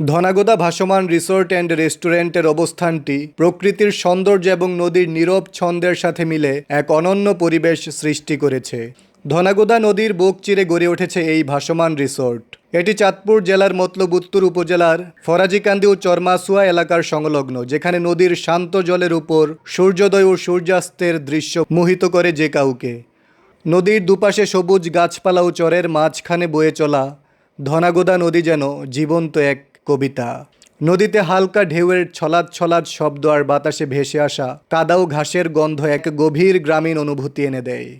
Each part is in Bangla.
ধনাগোদা ভাসমান রিসোর্ট অ্যান্ড রেস্টুরেন্টের অবস্থানটি প্রকৃতির সৌন্দর্য এবং নদীর নীরব ছন্দের সাথে মিলে এক অনন্য পরিবেশ সৃষ্টি করেছে। ধনাগোদা নদীর বুক চিরে গড়ে উঠেছে এই ভাসমান রিসোর্ট। এটি চাঁদপুর জেলার মতলব উত্তর উপজেলার ফরাজিকান্দি ও চরমাসুয়া এলাকার সংলগ্ন, যেখানে নদীর শান্ত জলের উপর সূর্যোদয় ও সূর্যাস্তের দৃশ্য মোহিত করে যে কাউকে। নদীর দুপাশে সবুজ গাছপালা ও চরের মাঝখানে বয়ে চলা ধনাগোদা নদী যেন জীবন্ত এক কবিতা। নদীতে হালকা ঢেউয়ের ছলাদ ছলাদ শব্দ আর বাতাসে ভেসে আসা কাদাও ঘাসের গন্ধ এক গভীর গ্রামীণ অনুভূতি এনে দেয়।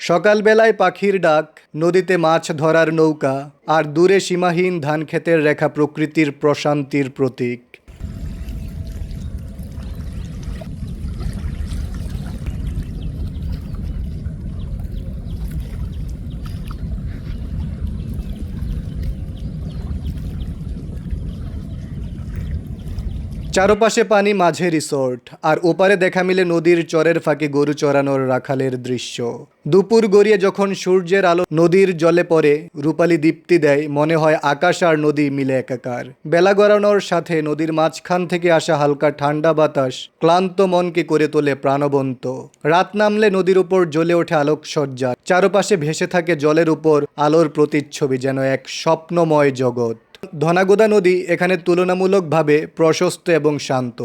সকালবেলায় পাখির ডাক, নদীতে মাছ ধরার নৌকা আর দূরে সীমাহীন ধানক্ষেতের রেখা প্রকৃতির প্রশান্তির প্রতীক। চারপাশে পানি, মাঝে রিসোর্ট, আর ওপারে দেখা মিলে নদীর চরের ফাঁকে গরু চরানোর রাখালের দৃশ্য। দুপুর গড়িয়ে যখন সূর্যের আলো নদীর জলে পড়ে, রূপালি দীপ্তি দেয়, মনে হয় আকাশ আর নদী মিলে একাকার। বেলা গড়ানোর সাথে নদীর মাঝখান থেকে আসা হালকা ঠান্ডা বাতাস ক্লান্ত মনকে করে তোলে প্রাণবন্ত। রাত নামলে নদীর উপর জ্বলে ওঠে আলোকসজ্জা। চারপাশে ভেসে থাকে জলের উপর আলোর প্রতিচ্ছবি, যেন এক স্বপ্নময় জগৎ। ধনাগোদা নদী এখানে তুলনামূলকভাবে প্রশস্ত এবং শান্ত।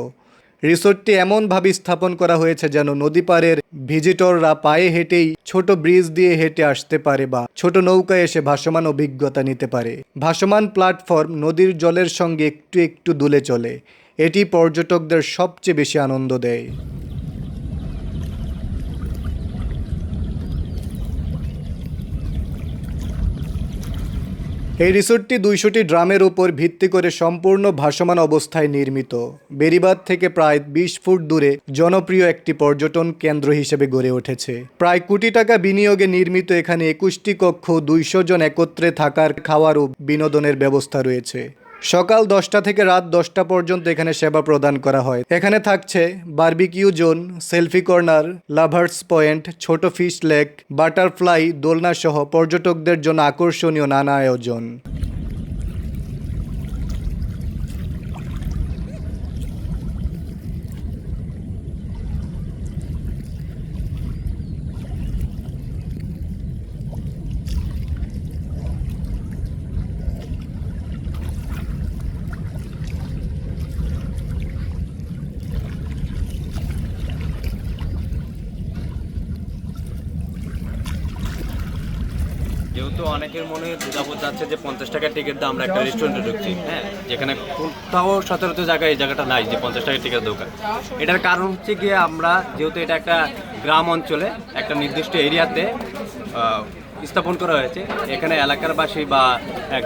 রিসোর্টটি এমনভাবে স্থাপন করা হয়েছে যেন নদী পাড়ের ভিজিটররা পায়ে হেঁটেই ছোট ব্রিজ দিয়ে হেঁটে আসতে পারে বা ছোট নৌকায় এসে ভাসমান অভিজ্ঞতা নিতে পারে। ভাসমান প্ল্যাটফর্ম নদীর জলের সঙ্গে একটু একটু দুলে চলে। এটি পর্যটকদের সবচেয়ে বেশি আনন্দ দেয়। এই রিসোর্টটি দুইশোটি ড্রামের উপর ভিত্তি করে সম্পূর্ণ ভাসমান অবস্থায় নির্মিত। বেরিবাদ থেকে প্রায় বিশ ফুট দূরে জনপ্রিয় একটি পর্যটন কেন্দ্র হিসেবে গড়ে উঠেছে। প্রায় কোটি টাকা বিনিয়োগে নির্মিত এখানে একুশটি কক্ষ, দুইশো জন একত্রে থাকার খাওয়ার ও বিনোদনের ব্যবস্থা রয়েছে। সকাল দশটা থেকে রাত দশটা পর্যন্ত এখানে সেবা প্রদান করা হয়। এখানে থাকছে barbecue zone, selfie corner, lovers point, ছোট ফিশ লেক, বাটারফ্লাই, দোলনা সহ পর্যটকদের জন্য আকর্ষণীয় নানা আয়োজন। যেহেতু অনেকের মনে যাবত যাচ্ছে যে পঞ্চাশ টাকার টিকিট দিয়ে আমরা একটা রেস্টুরেন্টে ঢুকছি। হ্যাঁ যেখানে কোথাও সচরাচর জায়গায় এই জায়গাটা নাই যে পঞ্চাশ টাকার টিকিট দোকান। এটার কারণ হচ্ছে গিয়ে আমরা যেহেতু এটা একটা গ্রাম অঞ্চলে, একটা নির্দিষ্ট এরিয়াতে স্থাপন করা হয়েছে, এখানে এলাকার বাসী বা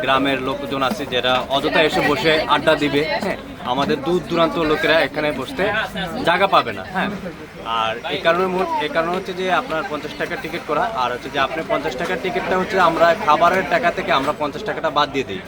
গ্রামের লোকজন আছে যারা অযথা এসে বসে আড্ডা দিবে। হ্যাঁ আমাদের দূর দূরান্ত লোকেরা এখানে বসতে জায়গা পাবে না হ্যাঁ। আর এই কারণে এই কারণে হচ্ছে যে আপনার পঞ্চাশ টাকার টিকিট করা, আর হচ্ছে যে আপনি পঞ্চাশ টাকার টিকিটটা হচ্ছে আমরা খাবারের টাকা থেকে আমরা পঞ্চাশ টাকাটা বাদ দিয়ে দিই।